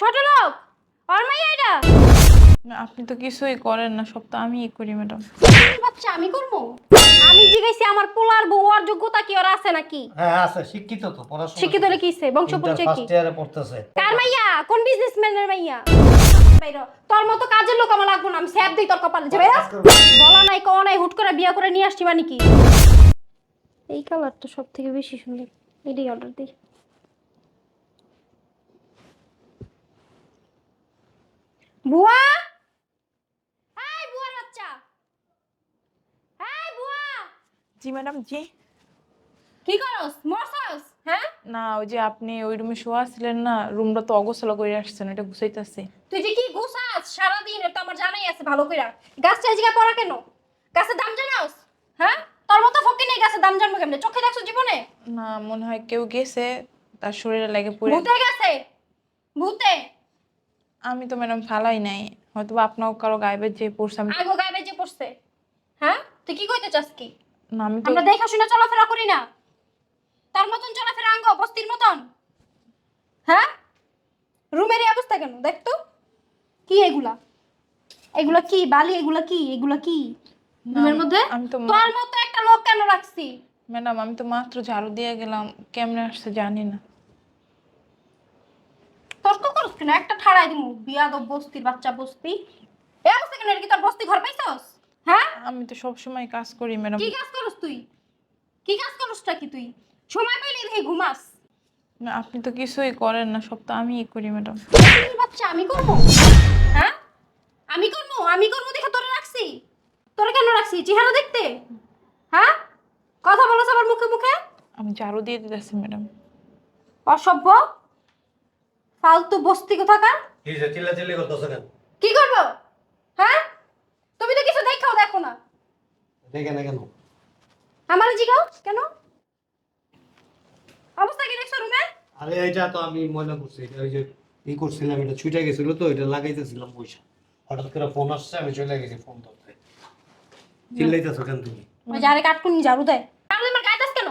ছোট লোক ওর মাইয়া এটা। না, আপনি তো কিছুই করেন না সব তো আমিই করি ম্যাডাম। বাচ্চা আমি করব? আমি জিজ্ঞাসি আমার পোলার বউ আর যোগ্যতা কি ওর আছে নাকি? হ্যাঁ আছে শিক্ষিত তো পড়াশোনা শিক্ষিত হলে কিসে বংশ পরিচয় কি? ফার্স্ট ইয়ারে পড়তেছে। কার মাইয়া? কোন বিজনেসম্যানের মাইয়া? বাইরো, তোর মতো কাজের লোক আমার লাগবো না আমি স্যাপ দিই তোর কপালে। যে ভাইয়া বলা নাই কওয়া নাই হুট করে বিয়া করে নিয়ে আসছি মানে কি? এই কালার তো সব থেকে বেশি সুন্দর। এটাই অর্ডার দিই। বুয়া? এই বুয়ার বাচ্চা। এই বুয়া। জি ম্যাডাম জি। কি করস? মরছস? হ্যাঁ? না ওই যে আপনি ওই রুমে শোয়া ছিলেন না রুমটা তো অগোছালো করে আসছেন এটা গুছাইতেছি। তুই যে কি গোসাস সারাদিন এটা আমার জানাই আছে ভালো কইরা। গাছটা জায়গায় পড়া কেন? গাছের দাম জানাস? হ্যাঁ? তোর মতো ফকি নেই গাছের দাম জানব কেমনে? চোখে দেখছ জীবনে? না মনে হয় কেউ গেছে তার শরীরে লেগে পড়ে। ভূতে গেছে। ভূতে? আমি তো ম্যাডাম ফালাই নাই। হয়তো বা আপনার কারও গায়েবের যে পড়ছে আমি আগো গায়ে যে পড়ছে। হ্যাঁ? তুই কি কইতে চাস কি? না আমি তো আমরা দেখা শুনে চলাফেরা করি না। তোর মতন চলাফেরা আঙ্গ বস্তির মতন। হ্যাঁ? রুমের এই অবস্থা কেন? দেখ তো। কি এগুলা? এগুলা কি? বালি এগুলা কি? এগুলা কি? রুমের মধ্যে? আমি তো তোর মতো একটা লোক কেন রাখছি? ম্যাডাম আমি তো মাত্র ঝাড়ু দিয়ে গেলাম। কেমনে আসছে জানি না। তর্ক করছ না একটা ঠাড়াই দিমু। বিয়াদব বস্তির বাচ্চা বস্তি। এই অবস্থা কেন? এটা কি তোর বস্তি ঘর পাইছস? হ্যাঁ? আমি তো সব সময় কাজ করি ম্যাডাম। কি কাজ করস তুই? কি কাজ করসটা কি তুই? সময় পাইলে দেখি ঘুমাস। না আপনি তো কিছুই করেন না সব তো আমিই করি ম্যাডাম। বাচ্চা আমি করব? হ্যাঁ? আমি করব? আমি করব দেখে তোরে রাখছি। তোরে কেন রাখছি? চেহারা দেখতে? হ্যাঁ? কথা বলছ আবার মুখে মুখে? আমি ঝাড়ু দিয়ে দিতেছি ম্যাডাম। অসভ্য? ফালতু বস্তি কোথাকার? এই যে চিল্লা চিল্লি করতেছে কেন? কি করব? হ্যাঁ? তুমি তো কিছু দেখাও দেখো না। দেখে না কেন? আমার জিগাও কেন? অবস্থা কি দেখছ রুমে আরে এইটা তো আমি ময়লা করছি এটা ওই যে ই করছিলাম এটা ছুটে গেছিল তো এটা লাগাইতেছিলাম পয়সা। হঠাৎ করে ফোন আসছে আমি চলে গেছি ফোন ধরতে। চিল্লাইতেছো কেন তুমি? ওই যারে কাটকুনি ঝাড়ু দেয় আমি আমার গাইতাস কেন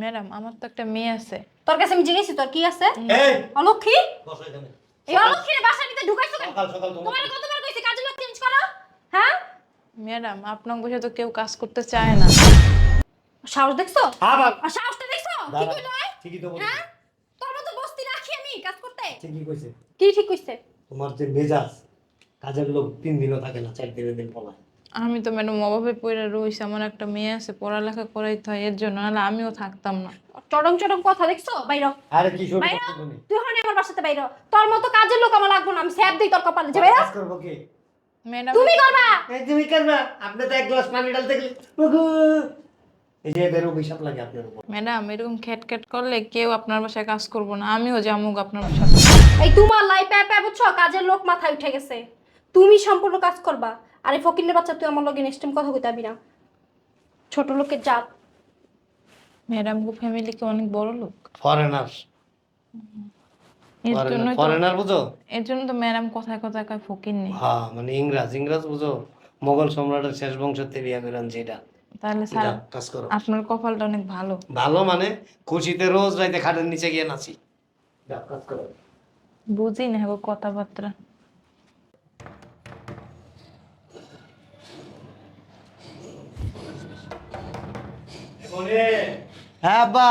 ম্যাডাম আমার তো একটা মেয়ে আছে। তোর কাছে আমি জিজ্ঞেসি তোর কি আছে? এই! অলক্ষী? বসো এখানে। এই অলক্ষীর বাসা নিতে ঢুকাইছো কেন? সকাল সকাল তোমার কতবার কইছি কাজের লোক চেঞ্জ করো? হ্যাঁ? ম্যাডাম আপনার বসে তো কেউ কাজ করতে চায় না। সাহস দেখছ? হ্যাঁ বাবা আর সাহসটা দেখছ? কি। কইলো ঠিকই তো হ্যাঁ? তোর মতো বস্তি রাখি আমি কাজ করতে। ঠিকই কইছে। কি ঠিক কইছে? তোমার যে মেজাজ কাজের লোক তিন দিনও থাকে না চার দিনের দিন পলায়। আমি তো ম্যাডাম অভাবে পড়ে রয়েছি আমার একটা মেয়ে আছে পড়ালেখা করাইতে হয় এর জন্য নাহলে আমিও থাকতাম না। চরম চরম কথা দেখছ? বাইরো আরে কি শুরু বাইরো তুমি তুই হনি আমার বাসাতে বাইরো তোর মতো কাজের লোক আমার লাগবো না আমি স্যাপ দিই তোর কপালে। যে বাইরো কাজ করব কি? ম্যাডাম তুমি করবা। এই তুমি করবা। আপনি তো এক গ্লাস পানি ঢালতে গেলে উগু। এই যে বেরো অভিশাপ লাগে আপনার উপর। ম্যাডাম এরকম খ্যাট খ্যাট করলে কেউ আপনার বাসায় কাজ করব না আমিও যামুক আপনার বাসায় এই তোমার লাই প্যা প্যা বুঝছ? কাজের লোক মাথায় উঠে গেছে। তুমি সম্পূর্ণ কাজ করবা। আর এই ফকিনের বাচ্চা তুই আমার লগে নেক্সট টাইম কথা কইতে পারবি না। ছোট লোকের জাত। ম্যাডাম গো ফ্যামিলি কি অনেক বড় লোক? ফরেনার এর ফরেনার বুঝো? এর জন্য তো ম্যাডাম কথায় কথায় কয় ফকির নেই। হ্যাঁ মানে ইংরাজ ইংরাজ বুঝো? মোগল সম্রাটের শেষ বংশ তেলিয়া বেরান যেটা তাহলে স্যার কাজ করো। আপনার কপালটা অনেক ভালো। ভালো মানে খুশিতে রোজ রাইতে খাটের নিচে গিয়ে নাচি। কাজ করো। বুঝি না গো কথাবার্তা। হ্যাঁ আব্বা।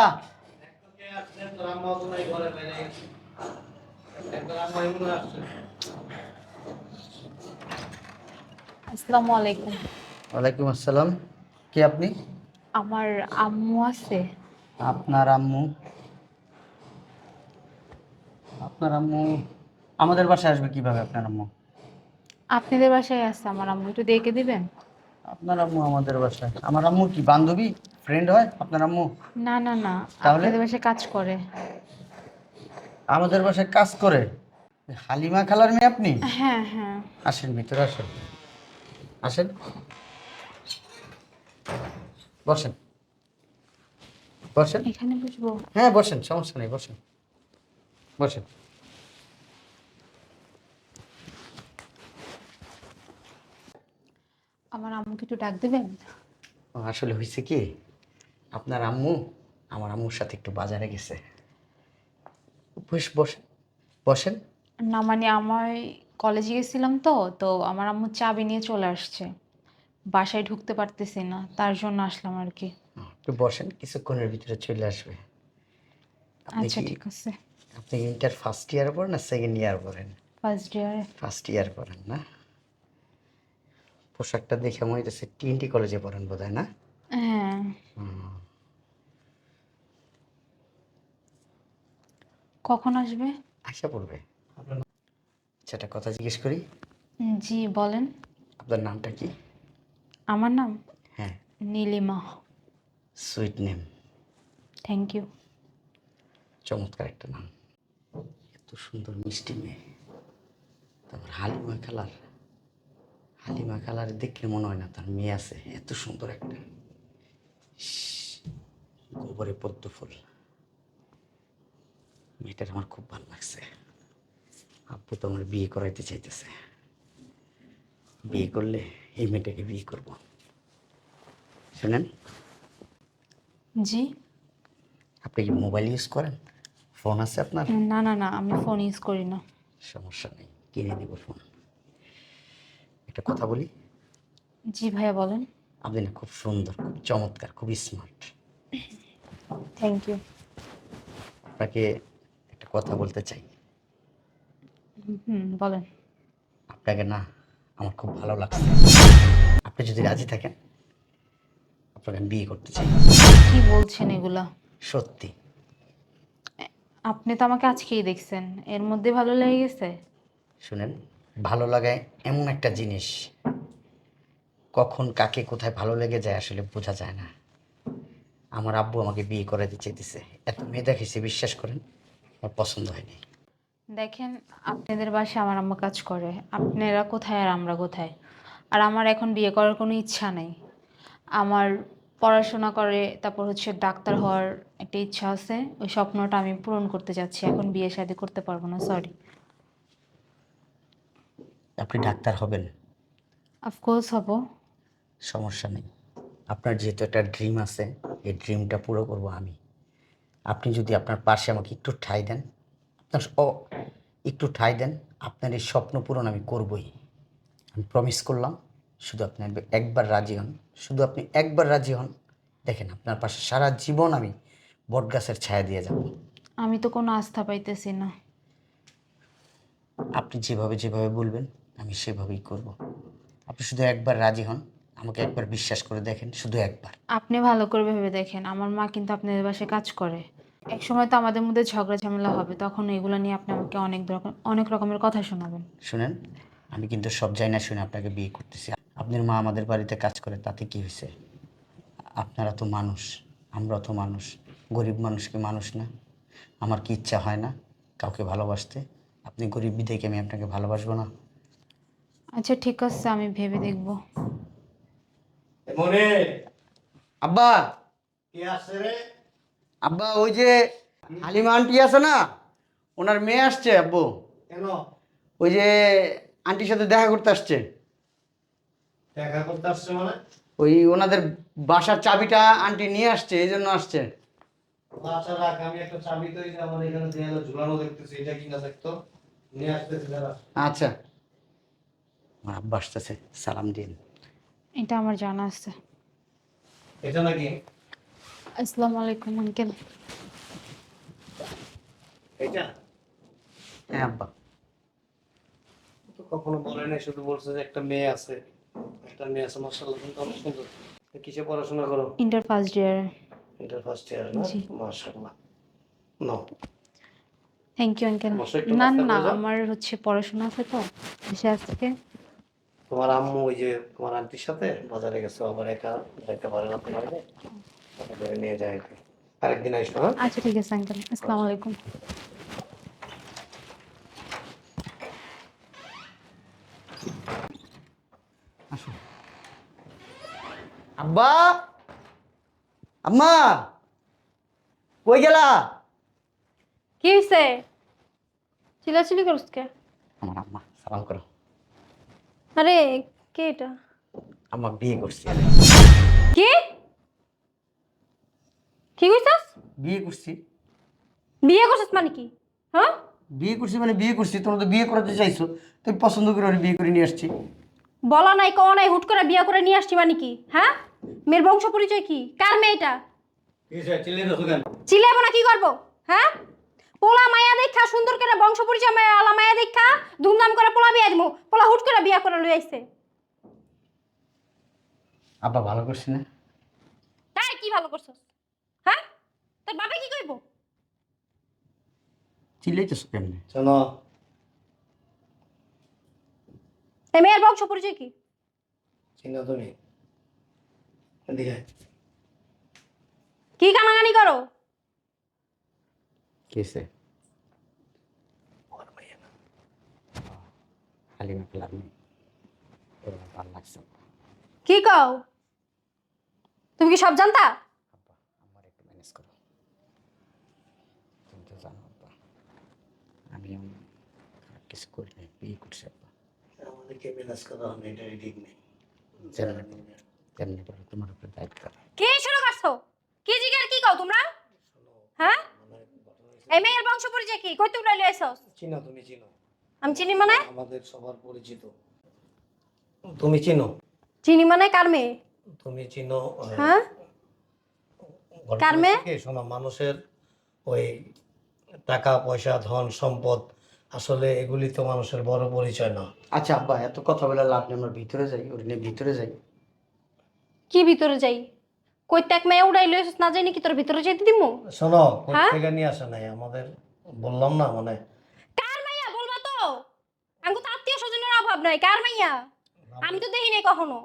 আসসালামু আলাইকুম। ওয়ালাইকুম আসসালাম। কে আপনি? আমার আম্মু আছে। আপনার আম্মু? আপনার আম্মু আমাদের বাসায় আসবে কীভাবে আপনার আম্মু? আপনাদের বাসায় আছে আমার আম্মু। একটু দেখে দিবেন? আপনার আম্মু আমাদের বাসায়। আমার আম্মু কি বান্ধবী? ফ্রেন্ড হয় আপনার আম্মু? না না না। তাহলে? আপনাদের বাসায় কাজ করে। আমাদের বাসায় কাজ করে? হালিমা খালার মেয়ে আপনি? হ্যাঁ হ্যাঁ। আসেন ভিতরে আসেন। আসেন। বসেন। বসেন। এখানে বুঝব হ্যাঁ বসেন সমস্যা নেই বসেন। বসেন। আমার আম্মুকে একটু ডাক দিবেন? ও, আসলে হয়েছে কি? আপনার আম্মু আমার আম্মুর সাথে একটু বাজারে গেছে। বস বসেন বসেন। না মানে আমার কলেজে গেছিলাম তো তো আমার আম্মু চাবি নিয়ে চলে আসছে। বাসায় ঢুকতে পারতেছি না তার জন্য আসলাম আর কি। একটু বসেন কিছুক্ষণের ভিতরে চলে আসবে। আপনি আচ্ছা কি ঠিক আছে। আপনি ইন্টার ফার্স্ট ইয়ার পড়েন না সেকেন্ড ইয়ার পড়েন? ফার্স্ট ইয়ারে ফার্স্ট ইয়ার পড়েন না। পোশাকটা দেখে মনে হচ্ছে টিএনটি কলেজে পড়েন বোধ হয় না? হ্যাঁ। হুম। কখন আসবে? আশা পড়বে। আচ্ছা একটা কথা জিজ্ঞেস করি। জি বলেন। আপনার নামটা কি? আমার নাম? হ্যাঁ। Nilima. Sweet name thank you চমৎকার একটা নাম। এত সুন্দর মিষ্টি মেয়ে। তারপর হালিমা কালার। হালিমা কালার দেখলে মনে হয় না তার মেয়ে আছে। এত সুন্দর একটা। গোবরে পদ্ম ফুল। মেয়েটার আমার খুব ভালো লাগছে। আব্বু তো আমার বিয়ে করাইতে চাইতেছে। বিয়ে করলে এই মেয়েটাকে বিয়ে করব। শুনেন? জি। আপনি কি মোবাইল ইউজ করেন? ফোন আছে আপনার? না না না আমি ফোন ইউজ করি না। সমস্যা নেই কিনে দেবো ফোন। একটা কথা বলি? জি ভাইয়া বলেন। আপনি না খুব সুন্দর খুব চমৎকার খুব স্মার্ট থ্যাংক ইউ আপনাকে কথা বলতে চাই। হুম বলেন। আপনাকে না আমার খুব ভালো লাগছে। আপনি যদি রাজি থাকেন আপনাকে আমি বিয়ে করতে চাই। কি বলছেন এগুলা? সত্যি। আপনি তো আমাকে আজকেই দেখছেন। এর মধ্যে ভালো লেগে গেছে? শুনেন ভালো লাগায় এমন একটা জিনিস। কখন কাকে কোথায় ভালো লেগে যায় আসলে বোঝা যায় না। আমার আব্বু আমাকে বিয়ে করে দিতে চাইতেছে। এত মেয়ে দেখেছি বিশ্বাস করেন। আমার পছন্দ হয়নি। দেখেন আপনাদের বাসায় আমার আম্মা কাজ করে। আপনারা কোথায় আর আমরা কোথায়? আর আমার এখন বিয়ে করার কোনো ইচ্ছা নেই। আমার পড়াশোনা করে তারপর হচ্ছে ডাক্তার হওয়ার একটা ইচ্ছা আছে। ওই স্বপ্নটা আমি পূরণ করতে যাচ্ছি। এখন বিয়ে শাদি করতে পারব না সরি আপনি ডাক্তার হবেন? অফকোর্স হব। সমস্যা নেই। আপনার যেহেতু একটা ড্রিম আছে এই ড্রিমটা পুরো করব আমি। আপনি যদি আপনার পাশে আমাকে একটু ঠাই দেন আপনার ও একটু ঠাই দেন আপনার এই স্বপ্ন পূরণ আমি করবই। আমি প্রমিস করলাম শুধু আপনি একবার- রাজি হন শুধু আপনি একবার রাজি হন দেখেন আপনার পাশে সারা জীবন আমি বটগাছের ছায়া দিয়ে যাব। আমি তো কোনো আস্থা পাইতেছি না। আপনি যেভাবে যেভাবে বলবেন আমি সেভাবেই করব। আপনি শুধু একবার রাজি হন আমাকে একবার বিশ্বাস করে দেখেন শুধু একবার। আপনি ভালো করে ভেবে দেখেন আমার মা কিন্তু আপনাদের বাসায় কাজ করে। এক সময় তো আমাদের মধ্যে ঝগড়া ঝামেলা হবে তখন এগুলো নিয়ে আপনি আমাকে অনেক রকম অনেক রকমের কথা শোনাবেন। শুনেন আমি কিন্তু সব যাই না শুনে আপনাকে বিয়ে করতেছি। আপনার মা আমাদের বাড়িতে কাজ করে তাতে কি হয়েছে? আপনারা তো মানুষ আমরা তো মানুষ। গরিব মানুষ কি মানুষ না? আমার কি ইচ্ছা হয় না কাউকে ভালোবাসতে? আপনি গরিব বিদায়কে আমি আপনাকে ভালোবাসবো না? আচ্ছা ঠিক আছে আমি ভেবে দেখব। মনে আব্বা! কে আসছে রে? আব্বা ওই যে হালিমা আন্টি আছে না ওনার মেয়ে আসছে আব্বু। কেন? ওই যে আন্টির সাথে দেখা করতে আসছে। দেখা করতে আসছে মানে? ওই ওনাদের বাসার চাবিটা আন্টি নিয়ে আসছে এই জন্য আসছে। আচ্ছা রাখ আমি একটা চাবি তো আমার এখানে দেয়ালে ঝুলানো দেখতেছি এটা কি দেখতো? নিয়ে আসতেছি দাঁড়া আচ্ছা। আমার আব্বা আসতেছে সালাম দিন। এটা আমার জানা আছে। এটা নাকি? আসসালামু আলাইকুম আঙ্কেল এটা হ্যাঁ আব্বা। তো কখনো বলে নাই শুধু বলছে যে একটা মেয়ে আছে। একটা মেয়ে আছে কিন্তু অনেক সুন্দর। তো কিসে পড়াশোনা করো? ইন্টার ফার্স্ট ইয়ারে ইন্টার ফার্স্ট ইয়ার না? নাও থ্যাংক ইউ আঙ্কেল না না আমার হচ্ছে পড়াশোনা আছে তো এসে আজকে তোমার আম্মু ওই যে তোমার আন্টির সাথে বাজারে গেছে আবার একা যাইতে পারে না তোমার নিয়ে যায় আরেকদিন আসব হ্যাঁ? আচ্ছা ঠিক আছে আঙ্কেল আসসালামু আলাইকুম। আব্বা! আম্মা! কই গেলা? কি হয়েছে চিলাচিলি করছ কে? আমার আম্মা সালাম করো। আরে কে এটা? আম্মা বিয়ে করছি। কি? কি কইছস? বিয়ে করছি। বিয়ে করছিস মানে কি? হ্যাঁ? বিয়ে করছি মানে বিয়ে করছি তোমরা তো বিয়ে করাতে চাইছো তুমি পছন্দ করে ওরে বিয়ে করে নিয়ে আসছি। বলা নাই কওয়া নাই হুট করে বিয়া করে নিয়ে আসছি মানে কি? হ্যাঁ? মেয়ের বংশ পরিচয় কি? কার মেয়েটা চিল্লে রসো কেন? না কি করব? হ্যাঁ? পোলা মায়া দেখা সুন্দর করে বংশ পরিচয় মায়া আলা মায়া দেখা ধুমধাম করে পোলা বিয়া দিমু। পোলা হুট করে বিয়া করে লই আইছে। আব্বা ভালো করছি না? তাই কি ভালো করছস? তোর বাবা কি কইবো চিল্লাইতেছো কেমনে? শোনো। এই মেয়ের বংশ পরিচয় কি? চিনো তুমি? এদিকে কি কানাকানি করো? কেসে? হালিমা ভালো লাগছে কি কও? তুমি কি সব জানতা আব্বা আমার একটু ম্যানেজ করো তুমি তো জানো আব্বা খারাপ কিছু করি নাই বিয়ে করছি আব্বা আমাদেরকে ম্যানেজ করা হবে এটা ঠিক নেই তেমনি করে তোমার উপরে দায়িত্ব কি শুরু করছ কি জিগার কি কও তোমরা হ্যাঁ এই মেয়ের বংশ পরিচয় কি কই তোমরা লই চিনো তুমি চিনো আমি চিনি মানে আমাদের সবার পরিচিত তুমি চিনো চিনি মানে কার মেয়ে তুমি চিনো হ্যাঁ কার মেয়ে? শোনো মানুষের ওই টাকা পয়সা ধন সম্পদ আসলে এগুলি তো মানুষের বড় পরিচয় না। আচ্ছা আব্বা এত কথা বলে লাভ নেই আমরা ভিতরে যাই ওর নিয়ে ভিতরে যাই। কি ভিতরে যাই? কই তাক মেয়ে উড়াই লই আইছস না জানি কি তোর ভিতরে যাইতে দিমু? শোনো কোথা হ্যাঁ? থেকে নিয়ে আসে নাই আমাদের বললাম না মানে। কার মাইয়া? বলবা তো। আমি তো আত্মীয় স্বজনের অভাব নাই কার মাইয়া? আমি তো দেখি নাই কখনো।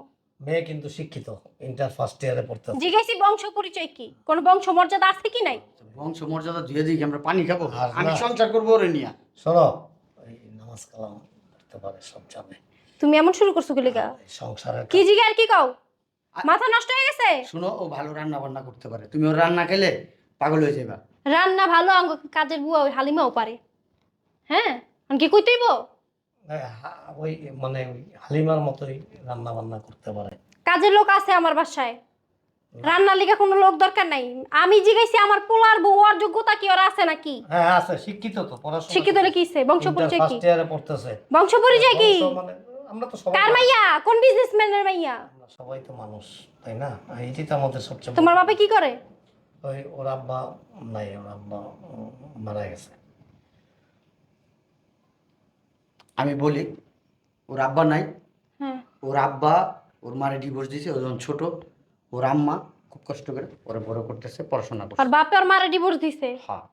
মেয়ে কিন্তু শিক্ষিত ইন্টার ফার্স্ট ইয়ারে পড়তে জিজ্ঞাসি বংশ পরিচয় কি? কোন বংশ মর্যাদা আছে কি নাই? বংশ মর্যাদা ধুয়ে দিই আমরা পানি খাব। আমি সংসার করব ওরে নিয়ে। শোনো ওই নামাজ কালাম করতে পারে সব জানে। তুমি এমন শুরু করছ গলিকা এই সংসারের কি জিগার কি কও? মাথা নষ্ট হয়ে গেছে? শুনো ও ভালো রান্না বান্না করতে পারে। তুমি ওর রান্না খেলে পাগল হয়ে যাবা রান্না ভালো আঙ্গ কাজের বুয়া ওই হালিমাও পারে। হ্যাঁ? আমি কি কই তুইব এই হা- ওই মানে হালিমার মতোই রান্না বান্না করতে পারে। কাজের লোক আছে আমার বাসায়। রান্নার লিগে কোনো লোক দরকার নাই। আমি জিগাইছি আমার পোলার বউয়ার যোগ্যতা কি ওর আছে নাকি? হ্যাঁ আছে শিক্ষিত তো পড়াশোনা শিক্ষিত হলে বংশ পরিচয় কি? ফার্স্ট ইয়ারে পড়তেছে। বংশ পরিচয় কি? মানে আমরা তো সবাই কার মাইয়া? কোন বিজনেসম্যানের মাইয়া? সবাই তো মানুষ তাই না? তো আমাদের সবচেয়ে তোমার বাবা কি করে? ওই ওর আব্বা নাই ওর আব্বা মারা গেছে। আমি বলি ওর আব্বা নাই। ওর আব্বা ওর মারে ডিভোর্স দিয়েছে ও যখন ছোট ওর আম্মা খুব কষ্ট করে ওরা বড় করতেছে পড়াশোনা করছে। আর বাপে আর মারা ডিভোর্স দিছে? হ্যাঁ।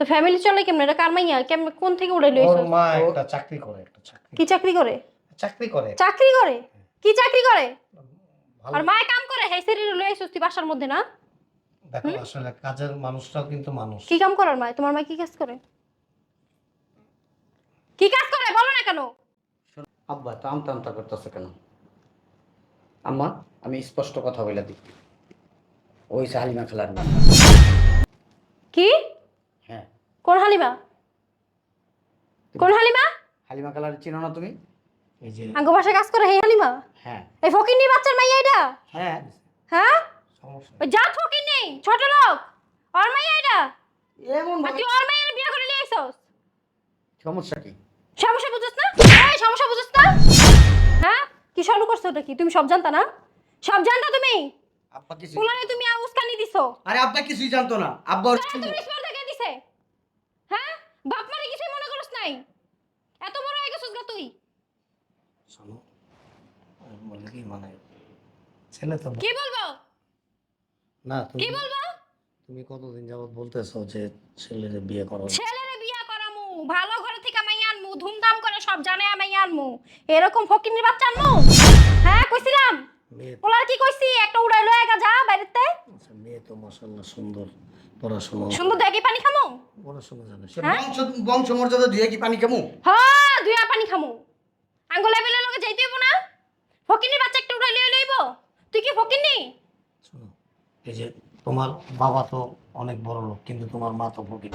তো ফ্যামিলি চলে কেমনে? এটা কার মাইয়া? কেমন কোন থেকে উড়ে ওর মা একটা চাকরি করে একটা চাকরি। কি চাকরি করে? চাকরি করে। চাকরি করে? কি চাকরি করে? আর মায়ে কাম করে? হেই শরীর লই আইছস তুই বাসার মধ্যে না? দেখো আসলে কাজের মানুষটাও কিন্তু মানুষ। কি কাম করার মায়? তোমার মা কি কাজ করে কি কাজ করে বলো না কেন? আব্বা তো আমতা আমতা করতেছে কেন? আম্মা আমি স্পষ্ট কথা বলে দিই ওই যে হালিমা খেলার মেয়ে। কি? হ্যাঁ। কোন হালিমা? কোন হালিমা? হালিমা খেলার চিনো না তুমি? এই যে আঙ্গ বাসায় কাজ করে হেই হালিমা? হ্যাঁ। এই ফকিন্নি বাচ্চার মাইয়া এটা? হ্যাঁ। হ্যাঁ? সমস্যা। জাত ফকিন্নি ছোট লোক। ওর মাইয়া এটা? এমন আর তুই ওর মাইয়ার বিয়ে করে নিয়ে আইছস? সমস্যা কি? সমস্যা বুঝছ সমস্যা বুঝছ না? হ্যাঁ? কি করছ ওটা কি? তুমি সব জানতা না? সব জানতা তুমি? আব্বা কিছু তুমি উস্কানি দিছো। আরে আব্বা কিছুই জানতো না। আব্বা ওর তুমি স্পর্ধা কে দিছে? হ্যাঁ? বাপ কিছুই মনে করছ নাই। এত বড় হয়ে গেছিস গা তুই। শোনো কি মানে ছেলে তো কি বলব? না তুমি কি বলব? তুমি কতদিন যাবত বলতেছো যে ছেলের বিয়ে করো ছেলেরে বিয়া করামু ভালো আনমু ধুমধাম করে সব জানে মাইয়া আনমু এরকম ফকিনির বাচ্চা আনমু হ্যাঁ কইছিলাম। পোলার কি কইছি? একটা উড়াই লয়ে গা যা বাইরেতে আচ্ছা, মেয়ে তো মাসাল্লাহ সুন্দর। পড়াশোনা সুন্দর দেখি পানি খামু? পড়াশোনা জানে। সে বংশ বংশ মর্যাদা ধুয়ে কি পানি খামু? হ্যাঁ দুইয়া পানি খামু। আঙ্গুল লেভেলের লগে যাইতে হইব না। ফকিনির বাচ্চা একটা উড়াই লয়ে লইব। তুই কি ফকিনি এই যে তোমার বাবা তো অনেক বড় লোক কিন্তু তোমার মা তো ফকির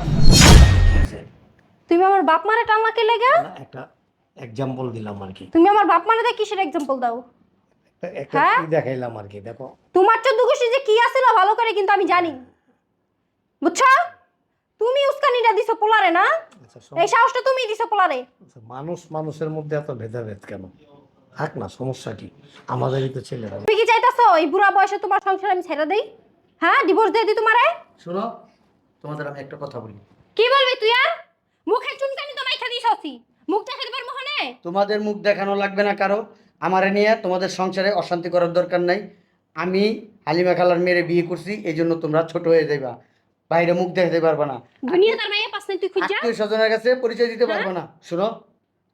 তুমি আমার বাপ মারে টান্না কে লেগে? একটা এক্সাম্পল দিলাম আর কি। তুমি আমার বাপ মারে দেখ কিসের এক্সাম্পল দাও? একটা- হ্যাঁ? কি দেখাইলাম আর কি দেখো। তোমার চোদ্দ গোষ্ঠী যে কি আছিল ভালো করে কিন্তু আমি জানি। বুঝছ? তুমি উস্কানিটা দিছো পোলারে না? আচ্ছা এই সাহসটা তুমি দিছো পোলারে। আচ্ছা, মানুষ মানুষের মধ্যে এত ভেদাভেদ কেন? থাক না সমস্যা কি? আমাদেরই তো ছেলে তুমি কি চাইতাছো? এই বুড়া বয়সে তোমার সংসার আমি ছেড়ে দেই? হ্যাঁ ডিভোর্স দিয়ে দিই তোমারে? শোনো তোমাদের আমি একটা কথা বলি। কি বলবি তুই আর? মুখে চুনকানি তো মাইখা দিস আসি মুখ তোমাদের মুখ দেখানো লাগবে না কারও। আমারে নিয়ে তোমাদের সংসারে অশান্তি করার দরকার নাই। আমি হালিমা খালার মেয়েরে বিয়ে করছি এই জন্য তোমরা ছোট হয়ে যাইবা। বাইরে মুখ দেখাতে পারবা না। দুনিয়া তার মাইয়া পাস নাই তুই খুঁজা। আত্মীয় স্বজনের কাছে পরিচয় দিতে পারব না। শোনো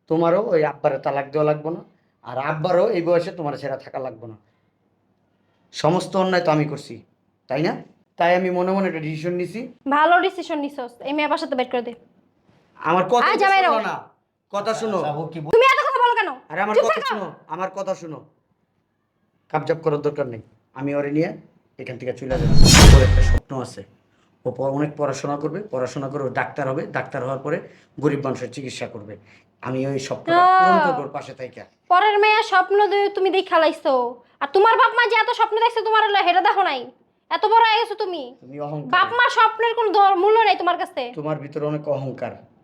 তোমারও ওই আব্বারে তালাক দেওয়া লাগবে না আর আব্বারও এই বয়সে তোমার সেরা থাকা লাগবে না। সমস্ত অন্যায় তো আমি করছি তাই না? তাই আমি মনে মনে একটা ডিসিশন নিছি। ভালো ডিসিশন নিছস। এই মেয়ে বাসাতে বের করে দে। আমার কথা আয় শোনো না। কথা শুনো। যাব কি বল- তুমি এত কথা বলো কেন? আরে আমার চুপ কথা থাকো। শুনো আমার কথা শুনো। কাবজাব করার দরকার নেই। আমি ওরে নিয়ে এখান থেকে চলে যাব। ওর একটা স্বপ্ন আছে। ও প- অনেক পড়াশোনা করবে। পড়াশোনা করে ও ডাক্তার হবে। ডাক্তার হওয়ার পরে গরিব মানুষের চিকিৎসা করবে। আমি ওই স্বপ্নটা পূরণ। করব ওর পাশে থাইকা। পরের মেয়ে স্বপ্ন দিয়ে তুমি দেখ খেলাইছো আর তোমার বাপ মা যে এত স্বপ্ন দেখছে তোমার হলো হেটা দেখো নাই। এত বড় হয়ে গেছো তুমি। তুমি অহংকার। বাপ মা স্বপ্নের কোনো মূল্য নাই তোমার কাছে। তোমার ভিতরে অনেক অহংকার।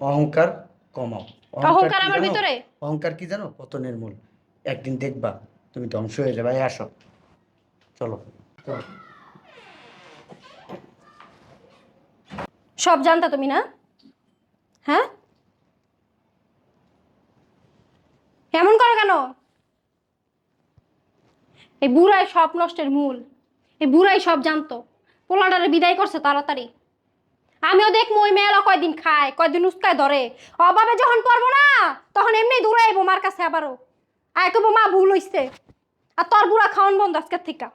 অহংকার কমাও। অহংকার আমার? ভিতরে? অহংকার কি জানো? পতনের মূল। একদিন দেখবা তুমি ধ্বংস হয়ে যাবে। এই আসো। চলো। চলো সব জানতা তুমি না? হ্যাঁ? এমন করো কেন? এই বুড়াই সব নষ্টের মূল। এই বুড়াই সব জানতো। পোলাডারে বিদায় করছে তাড়াতাড়ি। আমিও দেখব ওই মেয়েরা কয়দিন খায়, কয়দিন উস্কায় ধরে। অভাবে যখন পড়ব না, তখন এমনি দূরে আইবো মার কাছে আবারও। আয় কবো মা, ভুল হইছে। আর তোর বুড়া খাওয়ান বন্ধ আজকের থেকে।